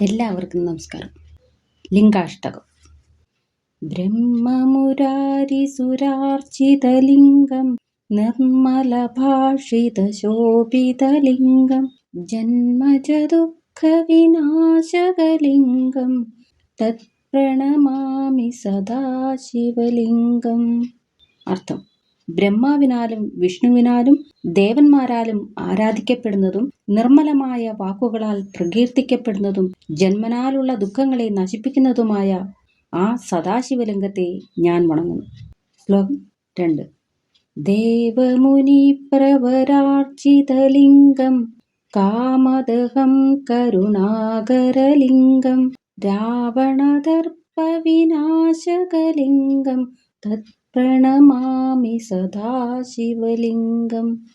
എല്ലാവർക്കും നമസ്കാരം. ലിംഗാഷ്ടകം. ബ്രഹ്മമുരാരിസുരാർച്ചിതലിംഗം നിർമ്മലഭാഷിതശോഭിതലിംഗം ജന്മജദുഃഖവിനാശകലിംഗം തത്പ്രണമാമി സദാശിവലിംഗം. അർത്ഥം. ബ്രഹ്മാവിനാലും വിഷ്ണുവിനാലും ദേവന്മാരാലും ആരാധിക്കപ്പെടുന്നതും നിർമ്മലമായ വാക്കുകളാൽ പ്രകീർത്തിക്കപ്പെടുന്നതും ജന്മനാലുള്ള ദുഃഖങ്ങളെ നശിപ്പിക്കുന്നതുമായ ആ സദാശിവലിംഗത്തെ ഞാൻ വണങ്ങുന്നു. ശ്ലോകം രണ്ട്. ദേവമുനി പ്രവരാർച്ചിതലിംഗം കാമദഹം കരുണാകരലിംഗം രാവണദർപ്പവിനാശകലിംഗം തത് പ്രണമാമി സദാശിവലിംഗം.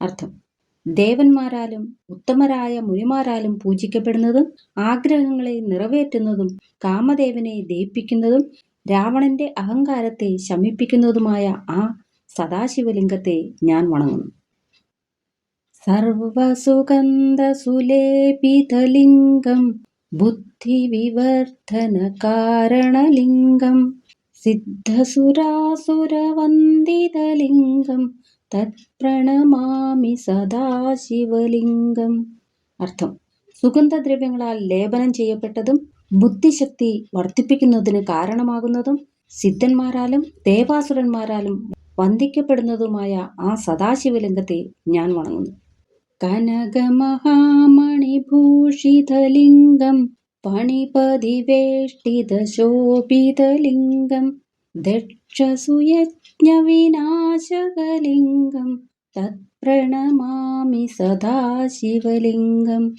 അർത്ഥം ദേവന്മാരാലും ഉത്തമരായ മുനിമാരാലും പൂജിക്കപ്പെടുന്നതും ആഗ്രഹങ്ങളെ നിറവേറ്റുന്നതും കാമദേവനെ ദയിപ്പിക്കുന്നതും രാവണന്റെ അഹങ്കാരത്തെ ശമിപ്പിക്കുന്നതുമായ ആ സദാശിവലിംഗത്തെ ഞാൻ വണങ്ങുന്നു. സർവസുഗന്ധസുലേപിതലിംഗം ബുദ്ധിവിവർദ്ധനകാരണലിംഗം. സിദ്ധസുരാസുരവന്ദിതലിംഗം തത്പ്രണമാമി സദാശിവലിംഗം. അർത്ഥം സുഗന്ധദ്രവ്യങ്ങളാൽ ലേപനം ചെയ്യപ്പെട്ടതും ബുദ്ധിശക്തി വർദ്ധിപ്പിക്കുന്നതിന് കാരണമാകുന്നതും സിദ്ധന്മാരാലും ദേവാസുരന്മാരാലും വന്ദിക്കപ്പെടുന്നതുമായ ആ സദാശിവലിംഗത്തെ ഞാൻ വണങ്ങുന്നു. കനകമഹാമണിഭൂഷിതലിംഗം പണിപതിവേഷ്ടിതശോഭിതലിംഗം ദക്ഷസുയജ്ഞവിനാശകലിംഗം തത്പ്രണമാമി സദാശിവലിംഗം.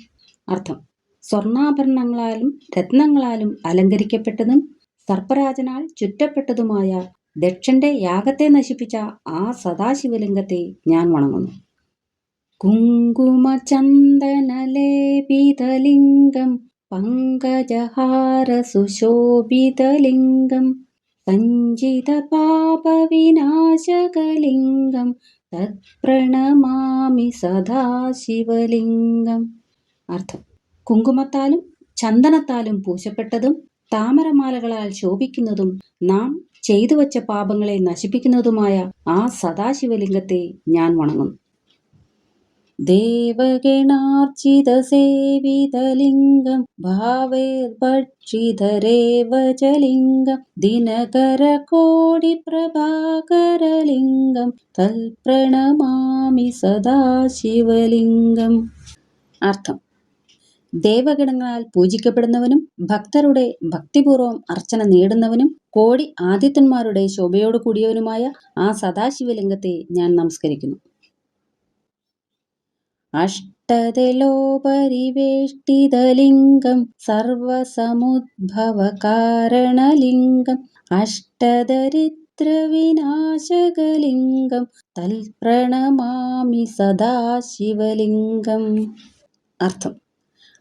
അർത്ഥം സ്വർണാഭരണങ്ങളാലും രത്നങ്ങളാലും അലങ്കരിക്കപ്പെട്ടതും സർപ്പരാജനാൽ ചുറ്റപ്പെട്ടതുമായ ദക്ഷന്റെ യാഗത്തെ നശിപ്പിച്ച ആ സദാശിവലിംഗത്തെ ഞാൻ വണങ്ങുന്നു. കുങ്കുമചന്ദനലേപിതലിംഗം പങ്കജഹാരസുശോഭിതലിംഗം സഞ്ചിതപാപവിനാശകലിംഗം തത്പ്രണമാമി സദാശിവലിംഗം. അർത്ഥം. കുങ്കുമത്താലും ചന്ദനത്താലും പൂശപ്പെട്ടതും താമരമാലകളാൽ ശോഭിക്കുന്നതും നാം ചെയ്തു വച്ച പാപങ്ങളെ നശിപ്പിക്കുന്നതുമായ ആ സദാശിവലിംഗത്തെ ഞാൻ വണങ്ങുന്നു. ദേവഗണാർച്ചിതസേവിതലിംഗം ഭാവേർഭക്ഷിതരേവചലിംഗം ദിനകരകോടിപ്രഭാകരലിംഗം തൽപ്രണമാമി സദാശിവലിംഗം. അർത്ഥം. ദേവഗണങ്ങളാൽ പൂജിക്കപ്പെടുന്നവനും ഭക്തരുടെ ഭക്തിപൂർവം അർച്ചന നേടുന്നവനും കോടി ആദിത്യന്മാരുടെ ശോഭയോടു കൂടിയവനുമായ ആ സദാശിവലിംഗത്തെ ഞാൻ നമസ്കരിക്കുന്നു. അഷ്ടതലോപരിവേഷ്ടിതലിംഗം സർവസമുദ്ഭവകാരണലിംഗം അഷ്ടദരിദ്രവിനാശകലിംഗം തൽപ്രണമാമി സദാശിവലിംഗം. അർത്ഥം.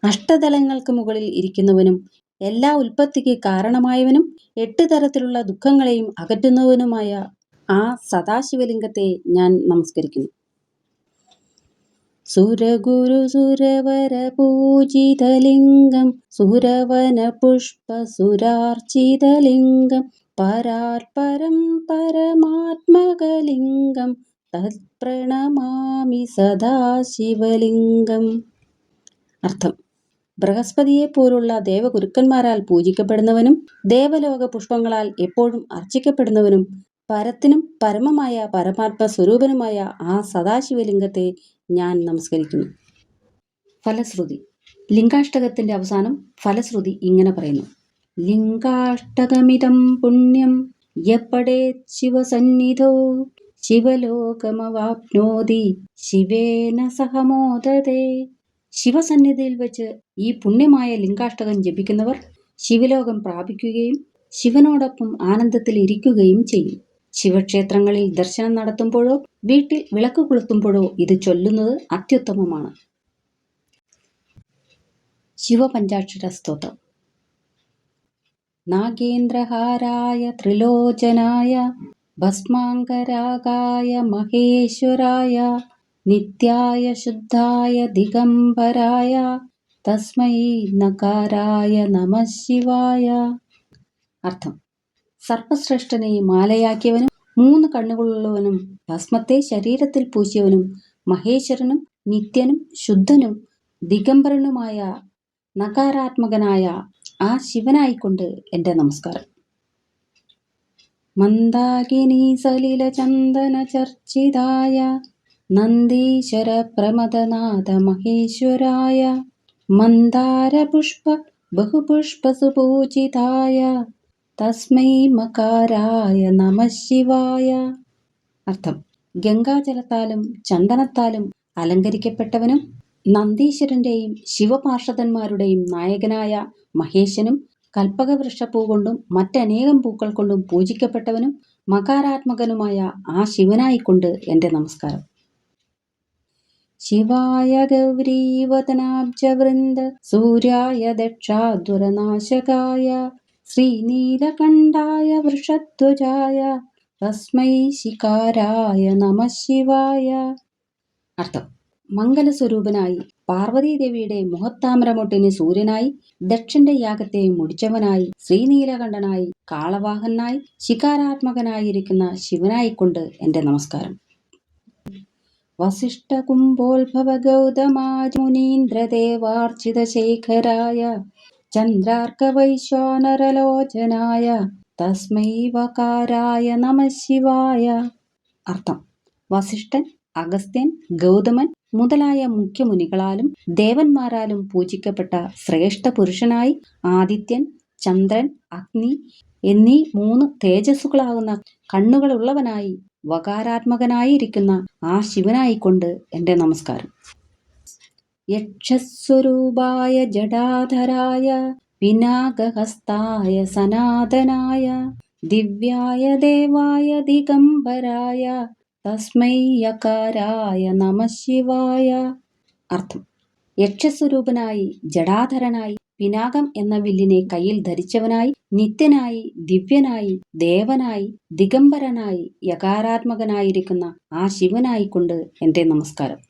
അഷ്ടതലങ്ങൾക്ക് മുകളിൽ ഇരിക്കുന്നവനും എല്ലാ ഉൽപ്പത്തിക്ക് കാരണമായവനും എട്ട് തരത്തിലുള്ള ദുഃഖങ്ങളെയും അകറ്റുന്നവനുമായ ആ സദാശിവലിംഗത്തെ ഞാൻ നമസ്കരിക്കുന്നു. പുഷ്പ സുരാർച്ചിതലിംഗം പരാൽപരം പരമാത്മകലിംഗം തത്പ്രണമാമി സദാശിവലിംഗം. അർത്ഥം. ബൃഹസ്പതിയെ പോലുള്ള ദേവഗുരുക്കന്മാരാൽ പൂജിക്കപ്പെടുന്നവനും ദേവലോക പുഷ്പങ്ങളാൽ എപ്പോഴും അർച്ചിക്കപ്പെടുന്നവനും പരത്തിനും പരമമായ പരമാത്മ സ്വരൂപനുമായ ആ സദാശിവലിംഗത്തെ ഞാൻ നമസ്കരിക്കുന്നു. ഫലശ്രുതി. ലിംഗാഷ്ടകത്തിന്റെ അവസാനം ഫലശ്രുതി ഇങ്ങനെ പറയുന്നു. ലിംഗാഷ്ടകമിതം പുണ്യം യപ്പടേ ശിവസന്നിധോ? ശിവലോകമവാപ്നോതി. ശിവേന സഹമോദതേ. ശിവസന്നിധിയിൽ വെച്ച് ഈ പുണ്യമായ ലിംഗാഷ്ടകം ജപിക്കുന്നവർ ശിവലോകം പ്രാപിക്കുകയും ശിവനോടൊപ്പം ആനന്ദത്തിൽ ഇരിക്കുകയും ചെയ്യും. ശിവക്ഷേത്രങ്ങളിൽ ദർശനം നടത്തുമ്പോഴോ വീട്ടിൽ വിളക്ക് കൊളുത്തുമ്പോഴോ ഇത് ചൊല്ലുന്നത് അത്യുത്തമമാണ്. ശിവപഞ്ചാക്ഷര സ്തോത്രം. നാഗേന്ദ്രഹാരായ ത്രിലോചനായ ഭസ്മാങ്കരാഗായ മഹേശ്വരായ നിത്യായ ശുദ്ധായ ദിഗംബരായ തസ്മൈ നകാരായ നമ ശിവായ. അർത്ഥം. സർപ്പശ്രേഷ്ഠനെ മാലയാക്കിയവനും മൂന്ന് കണ്ണുകളുള്ളവനും ഭസ്മത്തെ ശരീരത്തിൽ പൂശിയവനും മഹേശ്വരനും നിത്യനും ശുദ്ധനും ദിഗംബരനുമായ നകാരാത്മകനായ ആ ശിവനായിക്കൊണ്ട് എന്റെ നമസ്കാരം. മന്ദാകിനി സലില ചന്ദന ചർച്ചിതായ നന്ദീശ്വര പ്രമദനാഥ മഹേശ്വരായ മന്ദാരപുഷ്പ ബഹുപുഷ്പസുപൂജിതായ തസ്മൈ മകാരായ നമ ശിവായ. അർത്ഥം ഗംഗാജലത്താലും ചന്ദനത്താലും അലങ്കരിക്കപ്പെട്ടവനും നന്ദീശ്വരന്റെയും ശിവപാർഷദന്മാരുടെയും നായകനായ മഹേശനും കൽപ്പകവൃക്ഷപ്പൂ കൊണ്ടും മറ്റനേകം പൂക്കൾ കൊണ്ടും പൂജിക്കപ്പെട്ടവനും മകാരാത്മകനുമായ ആ ശിവനായിക്കൊണ്ട് എന്റെ നമസ്കാരം. ശിവായ ഗൗരീവതനാബ്ജവൃന്ദ സൂര്യായ ദക്ഷാദുരനാശകായ ശ്രീനീലകണ്ഠായ വൃഷധ്വജായ തസ്മൈ ശികാരായ നമ ശിവായ. അർത്ഥം മംഗലസ്വരൂപനായി പാർവതീദേവിയുടെ മുഖത്താമരമൊട്ടിന് സൂര്യനായി ദക്ഷന്റെ യാഗത്തെ മുടിച്ചവനായി ശ്രീനീലകണ്ഠനായി കാളവാഹനായി ശിഖാരാത്മകനായിരിക്കുന്ന ശിവനായിക്കൊണ്ട് എന്റെ നമസ്കാരം. വസിഷ്ഠകുംഭോത്ഭവ ഗൗതമാമുനീന്ദ്രദേവാർച്ചിതശേഖരായ ചന്ദ്രാർക്കവൈശ്വാനരലോചനായ തസ്മൈ വകാരായ നമ ശിവായ. അർത്ഥം വസിഷ്ഠൻ അഗസ്ത്യൻ ഗൗതമൻ മുതലായ മുഖ്യമുനികളാലും ദേവന്മാരാലും പൂജിക്കപ്പെട്ട ശ്രേഷ്ഠ പുരുഷനായി ആദിത്യൻ ചന്ദ്രൻ അഗ്നി എന്നീ മൂന്ന് തേജസ്സുകളാകുന്ന കണ്ണുകളുള്ളവനായി വകാരാത്മകനായിരിക്കുന്ന ആ ശിവനായിക്കൊണ്ട് എന്റെ നമസ്കാരം. യക്ഷസ്വരൂപായ ജടാധരായ പിനാകഹസ്തായ സനാതനായ ദിവ്യായ ദേവായ ദിഗംബരായ തസ്മൈ യകാരായ നമ ശിവായ അർത്ഥം യക്ഷസ്വരൂപനായി ജടാധരനായി പിനാകം എന്ന വില്ലിനെ കയ്യിൽ ധരിച്ചവനായി നിത്യനായി ദിവ്യനായി ദേവനായി ദിഗംബരനായി യകാരാത്മകനായിരിക്കുന്ന ആ ശിവനായിക്കൊണ്ട് എന്റെ നമസ്കാരം.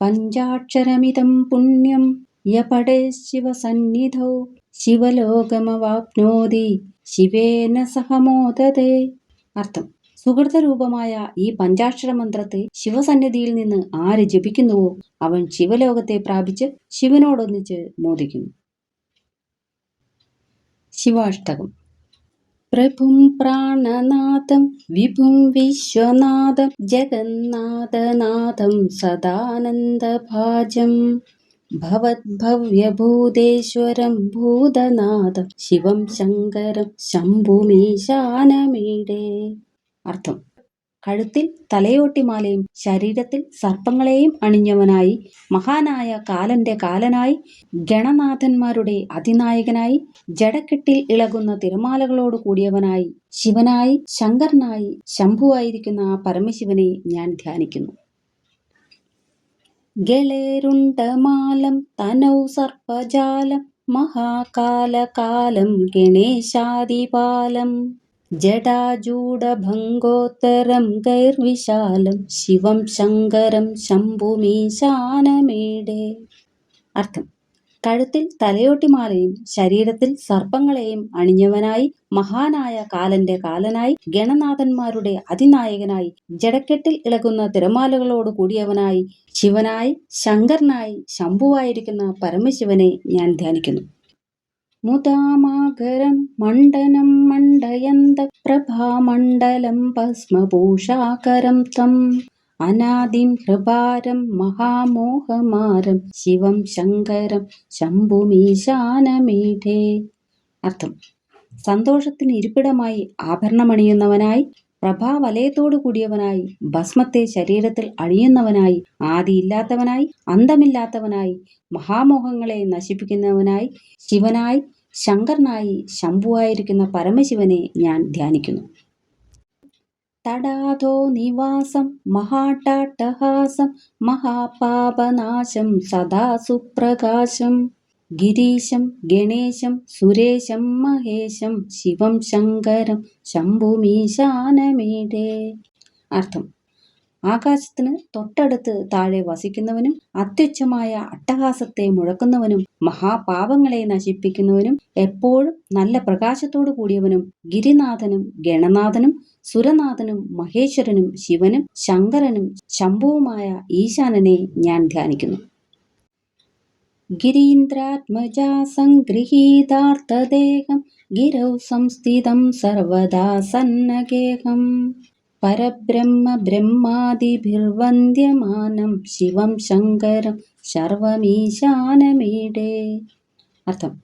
പഞ്ചാക്ഷരമിതം പുണ്യം യപടേ ശിവസന്നിധൗ. ശിവലോകമവാപ്നോതി. ശിവേന സഹമോദതേ. അർത്ഥം. സുഹൃതരൂപമായ ഈ പഞ്ചാക്ഷര മന്ത്രത്തെ ശിവസന്നിധിയിൽ നിന്ന് ആര് ജപിക്കുന്നുവോ അവൻ ശിവലോകത്തെ പ്രാപിച്ച് ശിവനോടൊന്നിച്ച് മോദിക്കുന്നു. ശിവാഷ്ടകം. പ്രഭും പ്രാണനാഥം വിഭും വിശ്വനാഥം ജഗന്നാഥനാഥം സദാനന്ദഭാജം ഭവദ്ഭവ്യഭൂതേശ്വരം ഭൂതനാഥം ശിവം ശങ്കരം ശംഭുമീശാനമീടേ. അർത്ഥം. കഴുത്തിൽ തലയോട്ടിമാലയും ശരീരത്തിൽ സർപ്പങ്ങളെയും അണിഞ്ഞവനായി മഹാനായ കാലന്റെ കാലനായി ഗണനാഥന്മാരുടെ അതിനായകനായി ജടക്കെട്ടിൽ ഇളകുന്ന തിരമാലകളോട് കൂടിയവനായി ശിവനായി ശങ്കരനായി ശംഭുവായിരിക്കുന്ന ആ പരമശിവനെ ഞാൻ ധ്യാനിക്കുന്നു. ഗളേരുണ്ടമാലം തനൗ സർപ്പജാലം മഹാകാലകാലം ഗണേശാദിപാലം. ജടാജൂഢഭംഗോത്തരം ഗൈർവിശാലം ശിവം ശങ്കരം ശംഭുമീശാനമേടേ. അർത്ഥം കഴുത്തിൽ തലയോട്ടിമാലയും ശരീരത്തിൽ സർപ്പങ്ങളെയും അണിഞ്ഞവനായി മഹാനായ കാലന്റെ കാലനായി ഗണനാഥന്മാരുടെ അതിനായകനായി ജടക്കെട്ടിൽ ഇളകുന്ന തിരമാലകളോട് കൂടിയവനായി ശിവനായി ശങ്കരനായി ശംഭുവായിരിക്കുന്ന പരമശിവനെ ഞാൻ ധ്യാനിക്കുന്നു. മുദാമാകരം മണ്ഡനം മണ്ഡയന്ത പ്രഭാമണ്ഡലം ഭസ്മഭൂഷാകരം തം. അനാദിം ഹൃപാരം മഹാമോഹമാരം ശിവം ശങ്കരം ശംഭുമീശാനമീഠേ അർത്ഥം. സന്തോഷത്തിന് ഇരിപ്പിടമായി ആഭരണമണിയുന്നവനായി പ്രഭാവലയത്തോടു കൂടിയവനായി ഭസ്മത്തെ ശരീരത്തിൽ അണിയുന്നവനായി ആദിയില്ലാത്തവനായി അന്തമില്ലാത്തവനായി മഹാമോഹങ്ങളെ നശിപ്പിക്കുന്നവനായി ശിവനായി ശങ്കരനായി ശംഭുവായിരിക്കുന്ന പരമശിവനെ ഞാൻ ധ്യാനിക്കുന്നു. തടാധോ നിവാസം മഹാട്ടാട്ടഹാസം മഹാപാപനാശം സദാ സുപ്രകാശം. ഗിരീശം ഗണേശം സുരേശം മഹേശം ശിവം ശങ്കരം ശംഭുമീശാനമീടേ അർത്ഥം. ആകാശത്തിന് തൊട്ടടുത്ത് താഴെ വസിക്കുന്നവനും അത്യുച്ഛമായ അട്ടഹാസത്തെ മുഴക്കുന്നവനും മഹാപാപങ്ങളെ നശിപ്പിക്കുന്നവനും എപ്പോഴും നല്ല പ്രകാശത്തോടു കൂടിയവനും ഗിരിനാഥനും ഗണനാഥനും സുരനാഥനും മഹേശ്വരനും ശിവനും ശങ്കരനും ശംഭുവുമായ ഈശാനനെ ഞാൻ ധ്യാനിക്കുന്നു. ഗിരീന്ദ്രാത്മജാ സംഗൃഹീതാർത്ഥദേഹം ഗിരൗ സംസ്ഥിതം സർവദാ സന്നഗേഹം പരബ്രഹ്മ ബ്രഹ്മാദിഭിർവന്ദ്യമാനം ശിവം ശങ്കരം സർവമീശാനമീടേ അർത്ഥം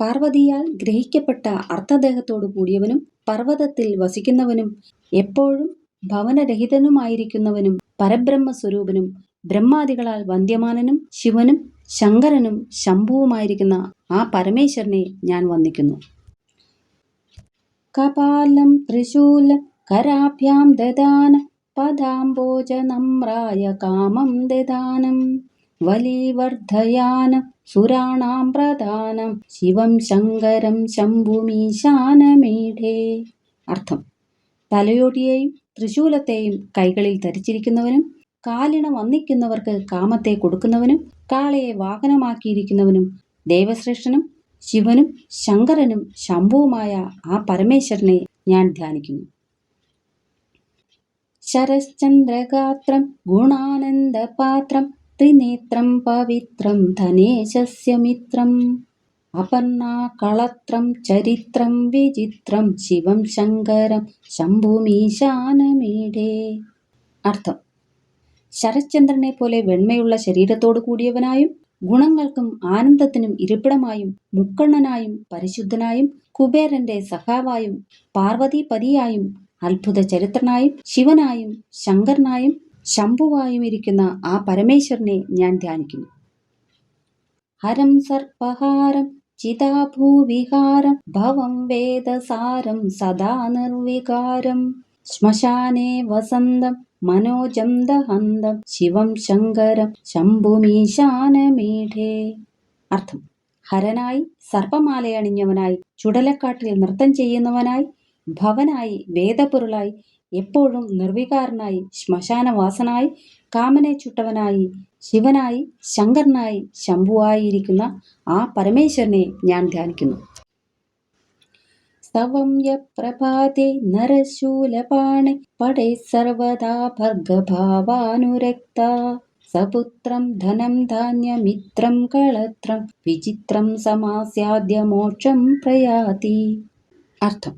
പാർവതിയാൽ ഗ്രഹിക്കപ്പെട്ട അർത്ഥദേഹത്തോടു കൂടിയവനും പർവതത്തിൽ വസിക്കുന്നവനും എപ്പോഴും ഭവനരഹിതനുമായിരിക്കുന്നവനും പരബ്രഹ്മസ്വരൂപനും ബ്രഹ്മാദികളാൽ വന്ദ്യമാനനും ശിവനും ശങ്കരനും ശംഭുവുമായിരിക്കുന്ന ആ പരമേശ്വരനെ ഞാൻ വന്ദിക്കുന്നു. കപാലം ത്രിശൂലം കരാഭ്യാം ദദാന പദാംബോജനമ്രായ കാമം ദദാനം വലിവർദ്ധയാനം സുരാണാം പ്രധാനം ശിവം ശങ്കരം ശംഭുമീശാനമീഠേ അർത്ഥം തലയോട്ടിയെയും തൃശൂലത്തെയും കൈകളിൽ ധരിച്ചിരിക്കുന്നവനും കാലിണ വന്നിക്കുന്നവർക്ക് കാമത്തെ കൊടുക്കുന്നവനും കാളയെ വാഹനമാക്കിയിരിക്കുന്നവനും ദേവശ്രേഷ്ഠനും ശിവനും ശങ്കരനും ശംഭുവുമായ ആ പരമേശ്വരനെ ഞാൻ ധ്യാനിക്കുന്നു. ശരശ്ചന്ദ്രഗാത്രം ഗുണാനന്ദപാത്രം ത്രിനേത്രം പവിത്രം ധനേശസ്യ മിത്രം അപർണാകളത്രം ചരിത്രം വിചിത്രം ശിവം ശങ്കരം ശംഭുമീശാനമീഡേ അർത്ഥം ശരശ്ചന്ദ്രനെ പോലെ വെണ്മയുള്ള ശരീരത്തോടു കൂടിയവനായും ഗുണങ്ങൾക്കും ആനന്ദത്തിനും ഇരിപ്പിടമായും മുക്കണ്ണനായും പരിശുദ്ധനായും കുബേരന്റെ സഖാവായും പാർവതീപതിയായും അത്ഭുത ചരിത്രനായും ശിവനായും ശങ്കരനായും ശംഭുവായും ഇരിക്കുന്ന ആ പരമേശ്വരനെ ഞാൻ ധ്യാനിക്കുന്നു. ഹരം സർപ്പഹാരം ചിതാഭൂവിഹാരം ഭവം വേദസാരം സദാ നിർവികാരം ശ്മശാനേ വസന്തം മനോജം ദഹന്തം ശിവം ശങ്കരം ശംഭുമീശാനമീഠേ. അർത്ഥം ഹരനായി സർപ്പമാലയണിഞ്ഞവനായി ചുടലക്കാട്ടിൽ നൃത്തം ചെയ്യുന്നവനായി ഭവനായി വേദപൊരുളായി എപ്പോഴും നിർവികാരനായി ശ്മശാനവാസനായി കാമനെ ചുട്ടവനായി ശിവനായി ശങ്കരനായി ശംഭുവായിരിക്കുന്ന ആ പരമേശ്വരനെ ഞാൻ ധ്യാനിക്കുന്നു. സവം യപ്രഭാതേ നരശൂലപാണി. പടേ സർവദാ ഭർഗഭാവാനുരക്ത. സപുത്രം ധനം ധാന്യമിത്രം കളത്രം വിചിത്രം സമാസ്യാദ്യ മോക്ഷം പ്രയാതി. അർത്ഥം.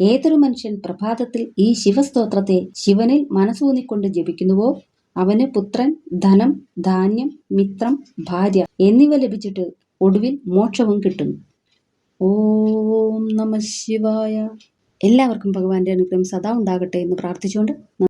ഏതൊരു മനുഷ്യൻ പ്രഭാതത്തിൽ ഈ ശിവസ്തോത്രത്തെ ശിവനിൽ മനസ്സൂന്നിക്കൊണ്ട് ജപിക്കുന്നുവോ അവന് പുത്രൻ ധനം ധാന്യം മിത്രം ഭാര്യ എന്നിവ ലഭിച്ചിട്ട് ഒടുവിൽ മോക്ഷവും കിട്ടുന്നു. ഓം നമ ശിവായ. എല്ലാവർക്കും ഭഗവാന്റെ അനുഗ്രഹം സദാ ഉണ്ടാകട്ടെ എന്ന് പ്രാർത്ഥിച്ചുകൊണ്ട്